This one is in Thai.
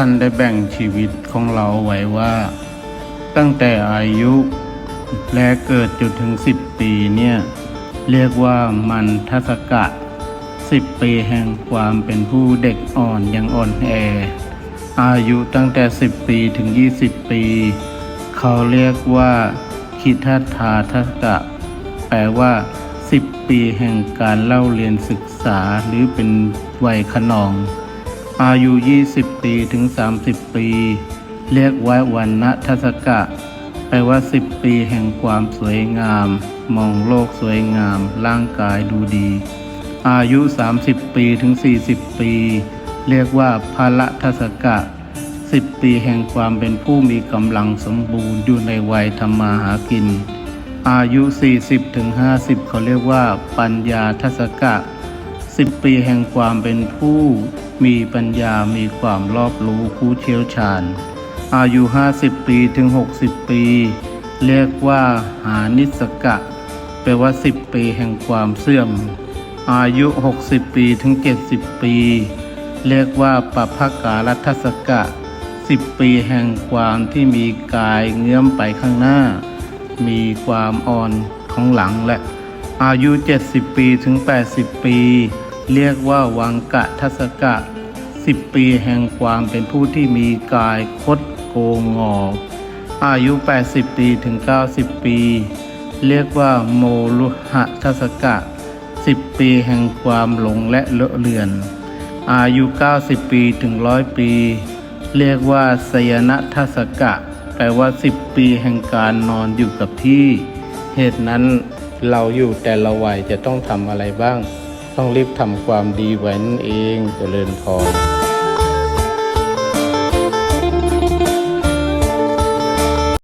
ท่านได้แบ่งชีวิตของเราไว้ว่า ตั้งแต่อายุและเกิดจนถึง10ปีเนี่ยเรียกว่ามันทศกะ10ปีแห่งความเป็นผู้เด็กอ่อนยังอ่อนแอ อายุตั้งแต่10ปีถึง20ปี เขาเรียกว่าคิทัตถาทศกะ แปลว่า10ปีแห่งการเล่าเรียนศึกษาหรือเป็นวัยขนอง อายุ 20 ปีถึง 30 ปี เรียกว่าวันณทศกะ แปลว่า 10 ปีแห่งความสวยงาม มองโลกสวยงาม ร่างกายดูดี อายุ 30 ปีถึง 40 ปี เรียกว่าพละทศกะ 10 ปีแห่งความเป็นผู้มีกำลังสมบูรณ์อยู่ในวัยทำมาหากิน อายุ 40ถึง50 เขาเรียกว่า ปัญญาทศกะ 10 ปีแห่งความเป็นผู้ มีปัญญามีความรอบรู้ผู้เชี่ยวชาญ อายุ 50 ปีถึง 60 ปี เรียกว่าหานิสกะ แปลว่า 10 ปีแห่งความเสื่อม อายุ 60 ปีถึง 70 ปี เรียกว่าปัพกาลัทศกะ 10 ปีแห่งความที่มีกายเงื้อมไปข้างหน้า มีความอ่อนของหลังและ อายุ 70 ปีถึง 80 ปี เรียกว่าวังกะทศกะ10ปีแห่งความเป็นผู้ที่มีกายคดโกงงอ อายุ 80 ปีถึง 90 ปี เรียกว่าโมลุหะทศกะ10ปีแห่งความหลงและเลอะเลือน อายุ 90 ปีถึง100ปี เรียกว่าสยนทศกะ แปลว่า 10 ปีแห่งการนอนอยู่กับที่ เหตุนั้นเราอยู่แต่ละวัยจะต้องทำอะไรบ้าง ต้องรีบทำความดีไว้นั่นเองจเจริญพร